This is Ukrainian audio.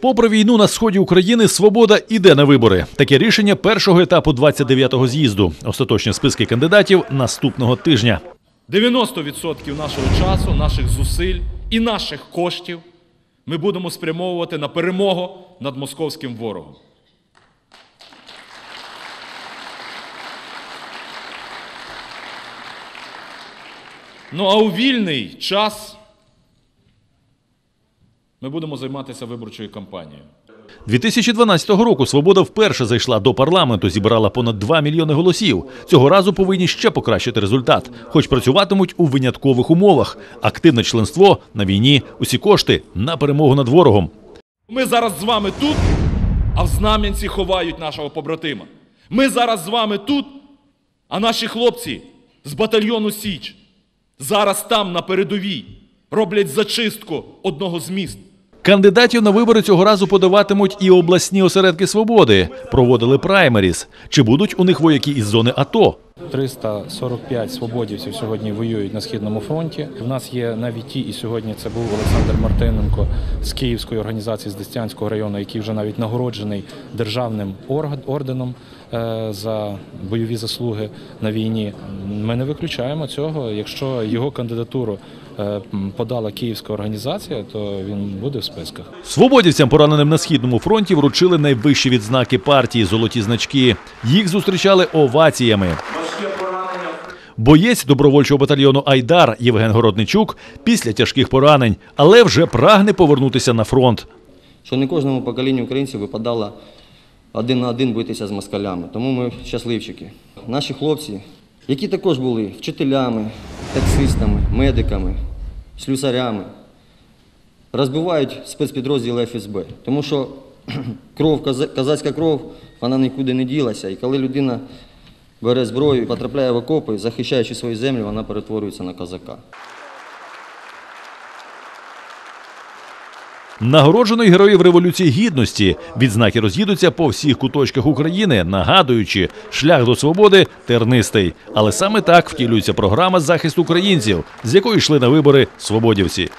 Попри війну на сході України, свобода іде на вибори. Таке рішення першого етапу 29-го з'їзду. Остаточні списки кандидатів наступного тижня. 90% нашого часу, наших зусиль і наших коштів ми будемо спрямовувати на перемогу над московським ворогом. Ну а у вільний час ми будемо займатися виборчою кампанією. 2012 року свобода вперше зайшла до парламенту, зібрала понад 2 мільйони голосів. Цього разу повинні ще покращити результат, хоч працюватимуть у виняткових умовах. Активне членство на війні, усі кошти на перемогу над ворогом. Ми зараз з вами тут, а в Знам'янці ховають нашого побратима. Ми зараз з вами тут, а наші хлопці з батальйону Січ зараз там, на передовій, роблять зачистку одного з міст. Кандидатів на вибори цього разу подаватимуть і обласні осередки свободи. Проводили праймеріс. Чи будуть у них вояки із зони АТО? 345 свободівців сьогодні воюють на східному фронті. В нас є навіть ті, і сьогодні це був Олександр Мартиненко з Київської організації з Дестянського району, який вже навіть нагороджений державним орденом е, за бойові заслуги на війні. Ми не виключаємо цього. Якщо його кандидатуру е, подала Київська організація, то він буде в списках. Свободівцям, пораненим на східному фронті, вручили найвищі відзнаки партії золоті значки. Їх зустрічали оваціями. Боєць добровольчого батальйону Айдар Євген Городничук після тяжких поранень, але вже прагне повернутися на фронт. що не кожному поколінню українців випадало один на один битися з москалями. Тому ми щасливчики. Наші хлопці, які також були вчителями, таксистами, медиками, слюсарями, розбивають спецпідрозділи ФСБ. Тому що кров, коза- козацька кров, вона нікуди не ділася. І коли людина бере зброю потрапляє в окопи, захищаючи свою землю, вона перетворюється на козака. Нагороджено й героїв Революції Гідності. Відзнаки роз'їдуться по всіх куточках України, нагадуючи, шлях до свободи тернистий. Але саме так втілюється програма захисту українців, з якої йшли на вибори свободівці.